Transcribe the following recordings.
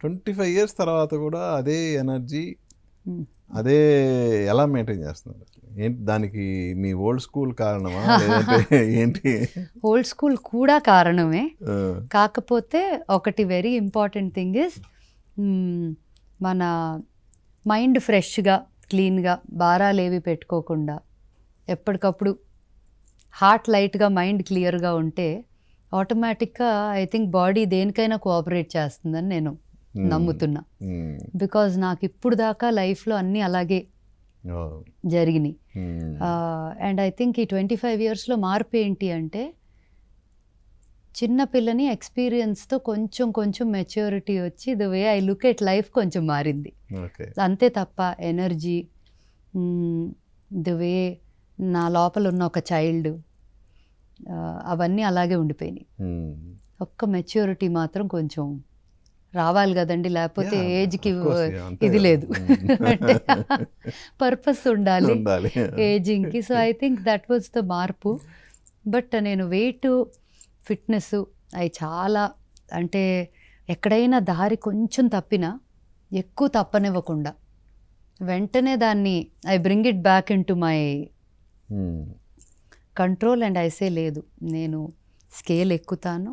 Twenty five years తర్వాత కూడా అదే ఎనర్జీ Hmm. అదే ఎలా మెయింటైన్ చేస్తున్నారు? ఏంటి దానికి మీ ఓల్డ్ స్కూల్ కారణమా లేదంటే ఏంటి ఓల్డ్ స్కూల్ కూడా కారణమే కాకపోతే ఒకటి వెరీ ఇంపార్టెంట్ థింగ్ ఇస్ మన మైండ్ ఫ్రెష్గా క్లీన్గా భారాలు ఏవి పెట్టుకోకుండా ఎప్పటికప్పుడు హార్ట్ లైట్గా మైండ్ క్లియర్గా ఉంటే ఆటోమేటిక్గా ఐ థింక్ బాడీ దేనికైనా కోఆపరేట్ చేస్తుందని నేను. నమ్ముతున్నా. బికాజ్ నాకు ఇప్పుడు దాకా లైఫ్లో అన్నీ అలాగే. జరిగినాయి. అండ్ ఐ థింక్ ఈ ట్వంటీ ఫైవ్ ఇయర్స్లో మార్పు ఏంటి అంటే చిన్న పిల్లని ఎక్స్పీరియన్స్తో కొంచెం కొంచెం మెచ్యూరిటీ వచ్చి the way I look at life కొంచెం మారింది అంతే తప్ప ఎనర్జీ ద వే నా లోపల ఉన్న ఒక చైల్డ్ అవన్నీ అలాగే ఉండిపోయినాయి. ఒక్క మెచ్యూరిటీ మాత్రం కొంచెం రావాలి కదండి లేకపోతే ఏజ్కి ఇది. లేదు Hmm. అంటే పర్పస్ ఉండాలి ఏజింగ్కి so I think that was the మార్పు బట్ నేను వెయిట్ ఫిట్నెస్ అవి చాలా అంటే ఎక్కడైనా దారి కొంచెం తప్పినా ఎక్కువ తప్పనివ్వకుండా వెంటనే దాన్ని I bring it back in to my. Control and ఐసే లేదు నేను స్కేల్ ఎక్కుతాను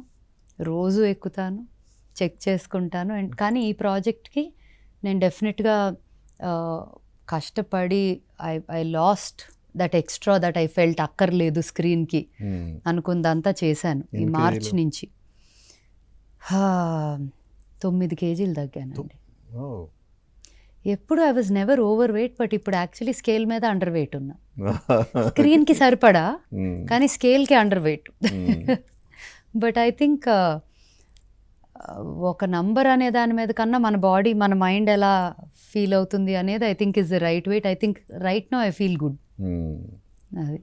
రోజు ఎక్కుతాను చెక్ చేసుకుంటాను అండ్ కానీ ఈ ప్రాజెక్ట్కి నేను డెఫినెట్గా కష్టపడి I I lost that extra that I felt అక్కర్లేదు స్క్రీన్కి. అనుకుందంతా చేశాను ఈ మార్చ్? నుంచి హా, తొమ్మిది కేజీలు తగ్గానండి. ఎప్పుడు I was never over weight but ఇప్పుడు యాక్చువల్లీ స్కేల్ మీద అండర్ వెయిట్ ఉన్నా స్క్రీన్కి సరిపడా. కానీ స్కేల్కి under weight. But I think ఒక నంబర్ అనే దాని మీద కన్నా మన బాడీ మన మైండ్ ఎలా ఫీల్ అవుతుంది అనేది I think is the right weight I think right no I feel good. అది.